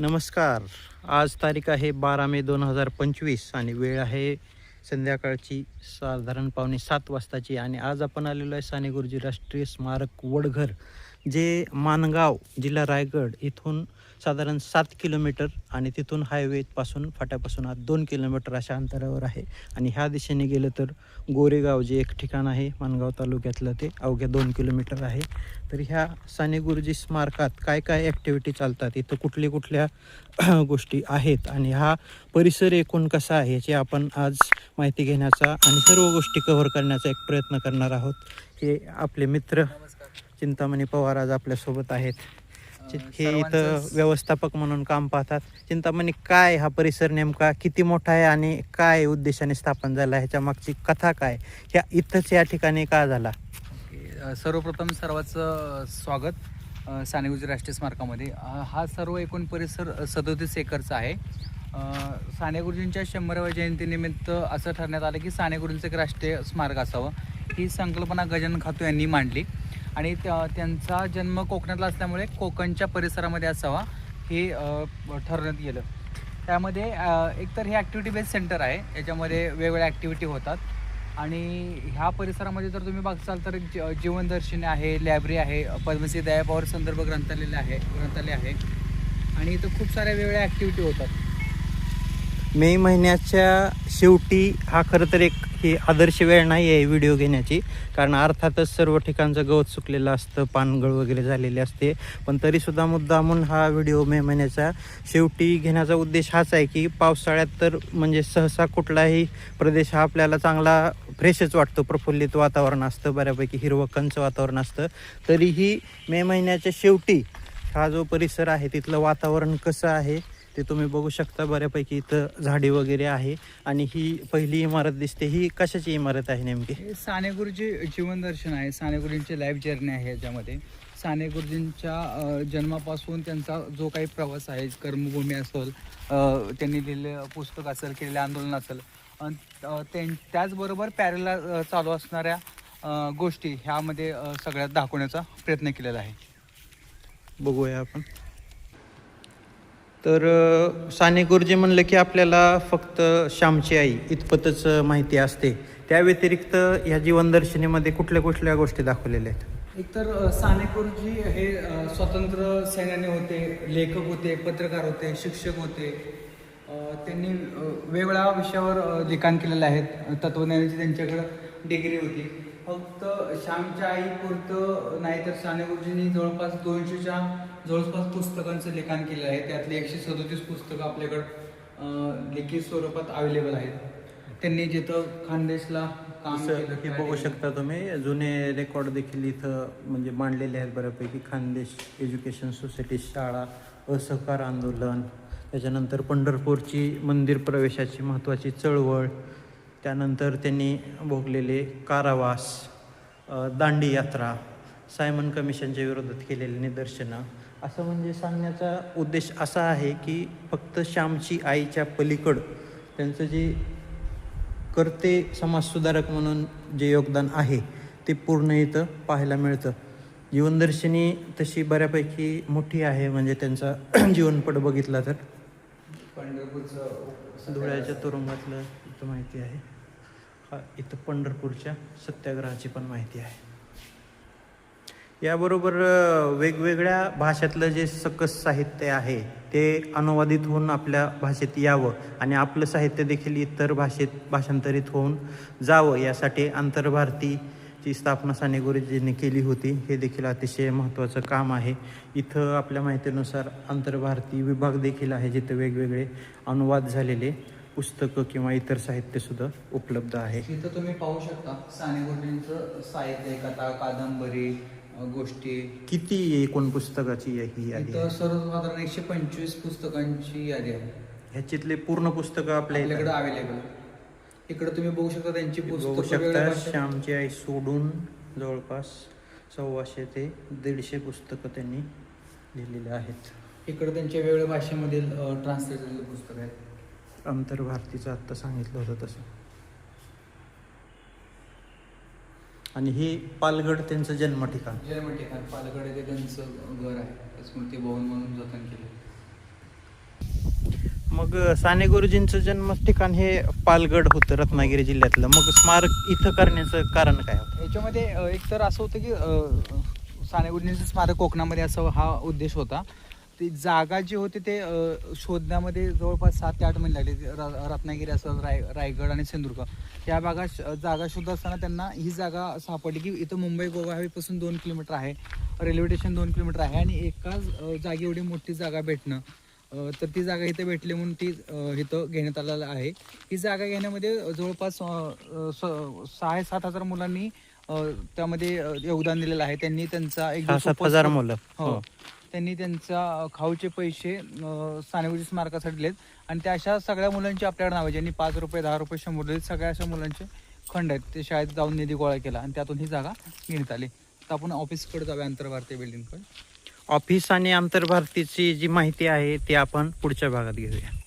नमस्कार. आज तारीख आहे बारा मे दोन हजार पंचवीस आणि वेळ आहे संध्याकाळची साधारण पावणे सात वाजताची. आणि आज आपण आलेलो आहे साने गुरुजी राष्ट्रीय स्मारक वडघर. जे मानगाव जिल्हा रायगड इथून साधारण सात किलोमीटर आणि तिथून हायवेपासून फाट्यापासून आत दोन किलोमीटर अशा अंतरावर आहे. आणि ह्या दिशेने गेलं तर गोरेगाव जे एक ठिकाण आहे मानगाव तालुक्यातलं ते अवघ्या दोन किलोमीटर आहे. तर ह्या साने गुरुजी स्मारकात काय काय ॲक्टिव्हिटी चालतात इथं कुठल्या कुठल्या गोष्टी आहेत आणि हा परिसर एकूण कसा आहे याची आपण आज माहिती घेण्याचा आणि सर्व गोष्टी कव्हर करण्याचा एक प्रयत्न करणार आहोत. हे आपले मित्र चिंतामणी पवार आज आपल्यासोबत आहेत. हे इथं व्यवस्थापक म्हणून काम पाहतात. चिंतामणी काय हा परिसर नेमका किती मोठा आहे आणि काय उद्देशाने स्थापन झाला? ह्याच्या मागची कथा काय? ह्या इथंच या ठिकाणी का झाला? सर्वप्रथम सर्वांचं स्वागत अ, साने गुरुजी राष्ट्रीय स्मारकामध्ये. हा सर्व एकूण परिसर सदोतीस एकरचा आहे. साने गुरुजींच्या शंभराव्या जयंतीनिमित्त असं ठरण्यात आलं की साने गुरुजींचं एक राष्ट्रीय स्मारक असावं. ही संकल्पना गजानन खातू यांनी मांडली. आणि त्या- त्यांचा जन्म कोकणातला असल्यामुळे कोकणच्या परिसरामध्ये असावा हे ठरवण्यात गेलं. त्यामध्ये एकतर हे ॲक्टिव्हिटी बेस्ड सेंटर आहे याच्यामध्ये वेगवेगळ्या ॲक्टिव्हिटी होतात. आणि ह्या परिसरामध्ये जर तुम्ही बघचाल तर ज- जीवनदर्शनी आहे लायब्ररी आहे पद्मश्री दयापावर संदर्भ ग्रंथालय आहे ग्रंथालय आहे. आणि इथं खूप साऱ्या वेगवेगळ्या ॲक्टिव्हिटी होतात. मे महिन्याच्या शेवटी हा खरं तर एक ही आदर्श वेळ नाही आहे व्हिडिओ घेण्याची. कारण अर्थातच सर्व ठिकाणचं गवत सुकलेलं असतं पानगळ वगैरे झालेले असते. पण तरीसुद्धा मुद्दामून हा व्हिडिओ मे महिन्याचा शेवटी घेण्याचा उद्देश हाच आहे की पावसाळ्यात तर म्हणजे सहसा कुठलाही प्रदेश हा आपल्याला चांगला फ्रेशच वाटतो. प्रफुल्लित वातावरण असतं बऱ्यापैकी हिरवं कंच वातावरण असतं. तरीही मे महिन्याच्या शेवटी हा जो परिसर आहे तिथलं वातावरण कसं आहे ते तुम्ही बघू शकता बऱ्यापैकी इथं झाडे वगैरे आहे. आणि ही पहिली इमारत दिसते. ही कशाची इमारत आहे नेमकी? साने गुरुजी जीवनदर्शन आहे. साने गुरुजींची लाईफ जर्नी आहे याच्यामध्ये. साने गुरुजींच्या जन्मापासून त्यांचा जो काही प्रवास आहे कर्मभूमी असेल त्यांनी लिहिलेलं पुस्तक असेल केलेलं आंदोलन असेल त्यां- त्याचबरोबर पॅरेला चालू असणाऱ्या गोष्टी ह्यामध्ये सगळ्यात दाखवण्याचा प्रयत्न केलेला आहे. बघूया आपण. तर साने गुरुजी म्हणलं की आपल्याला फक्त श्यामची आई इतपतच माहिती असते. त्या व्यतिरिक्त ह्या जीवनदर्शनीमध्ये कुठल्या कुठल्या गोष्टी दाखवलेल्या आहेत? एकतर साने गुरुजी हे स्वतंत्र सैन्यानी होते लेखक होते पत्रकार होते शिक्षक होते. त्यांनी वेगळ्या विषयावर लिखाण केलेलं आहे तत्वज्ञानाची त्यांच्याकडं डिग्री होती. फक्त श्यामच्या आई पुरतं नाही तर साने गुरुजींनी जवळपास दोनशेच्या जवळपास पुस्तकांचं लिखाण केलेलं आहे. त्यातली एकशे सदोतीस पुस्तकं आपल्याकडं लिखित स्वरूपात अवेलेबल आहेत. त्यांनी जिथं खानदेशला काम केलं हे बघू शकता तुम्ही जुने रेकॉर्ड देखील इथं म्हणजे मांडलेले आहेत बऱ्यापैकी. खानदेश एज्युकेशन सोसायटी शाळा असहकार आंदोलन त्याच्यानंतर पंढरपूरची मंदिर प्रवेशाची महत्त्वाची चळवळ त्यानंतर त्यांनी भोगलेले कारावास दांडी यात्रा सायमन कमिशनच्या विरोधात केलेले निदर्शनं. असं म्हणजे सांगण्याचा उद्देश असा आहे की फक्त श्यामची आईच्या पलीकड त्यांचं जे करते समाजसुधारक म्हणून जे योगदान आहे ते पूर्ण इथं पाहायला मिळतं. जीवनदर्शिनी तशी बऱ्यापैकी मोठी आहे म्हणजे त्यांचा जीवनपट बघितला तर. पंढरपूरचं धुळ्याच्या तुरुंगातलं इथं माहिती आहे. हा इथं पंढरपूरच्या सत्याग्रहाची पण माहिती आहे. याबरोबर वेगवेगळ्या भाषेतलं जे सकस साहित्य आहे ते अनुवादित होऊन आपल्या भाषेत यावं आणि आपलं साहित्य देखील इतर भाषेत भाषांतरित होऊन जावं यासाठी आंतरभारतीची स्थापना साने गुरुजींनी केली होती. हे देखील अतिशय महत्त्वाचं काम आहे. इथं आपल्या माहितीनुसार आंतरभारती विभाग देखील आहे जिथं वेगवेगळे अनुवाद झालेले पुस्तकं किंवा इतर साहित्यसुद्धा उपलब्ध आहे. इथं तुम्ही पाहू शकता साने गुरुजींचं साहित्य कथा कादंबरी गोष्टी. किती एकूण पुस्तकाची ही यादी इथं आहे? सर्वसाधारण एकशे पंचवीस पुस्तकांची यादी आहे. ह्याच्यातले पूर्ण पुस्तकं आपल्या इथं आपल्याकडे अवेलेबल इकडे तुम्ही बघू शकता त्यांची बघू पुस्तकं शकता भाषेत- श्यामची आई सोडून जवळपास सव्वाशे ते दीडशे पुस्तकं त्यांनी लिहिलेली आहेत. इकडे त्यांच्या वेगवेगळ्या भाषेमधील ट्रान्सलेट झालेली पुस्तकं आहेत. आंतरभारतीचं आत्ता सांगितलं होतं तसं. आणि हे पालगड त्यांचं जन्म ठिकाण जन्म ठिकाण पालकडे ते त्यांचं घर आहे स्मृती भवन म्हणून जतन केलं. मग साने गुरुजींचं जन्म ठिकाण हे पालगड होतं रत्नागिरी जिल्ह्यातलं. मग स्मारक इथं करण्याचं कारण काय होतं? याच्यामध्ये एक तर असं होतं की अ, साने गुरुजींचं स्मारक कोकणामध्ये असं हा उद्देश होता. ती जागा जी होती ते अ, शोधण्यामध्ये जवळपास सात ते आठ महिने लागले. र- रत्नागिरी असं राय रायगड आणि सिंधुदुर्ग. या भागात श- जागा शोधत असताना त्यांना ही जागा सापडली की इथं मुंबई गोवा हायवेपासून दोन किलोमीटर आहे. रेल्वे स्टेशन दोन किलोमीटर आहे आणि एकाच अ, जागी एवढी मोठी जागा भेटणं. अ, तर ती जागा इथं भेटली म्हणून ती अ, इथं घेण्यात आलेलं आहे. ही जागा घेण्यामध्ये जवळपास अ, अ, स- सहा सात हजार मुलांनी अ, त्यामध्ये अ, योगदान दिलेलं आहे. त्यांनी त्यांचा एक सहा दिवस सात उपवास हजार करून- मुलं. हो. हो. त्यांनी त्यांचा खाऊचे पैसे अ, स्मारकासाठी दिलेत. आणि त्या अशा सगळ्या मुलांची आपल्याकडे नावं ज्यांनी पाच रुपये दहा रुपये शंभर दिले सगळ्या अशा मुलांचे खंड आहेत. ते शाळेत जाऊन निधी गोळा केला आणि त्यातून ही जागा घेण्यात आली. तर आपण ऑफिसकडे जाऊया आंतरभारतीय बिल्डिंगकडे ऑफिस आणि आंतरभारतीची जी माहिती आहे ती आपण पुढच्या भागात घेऊया.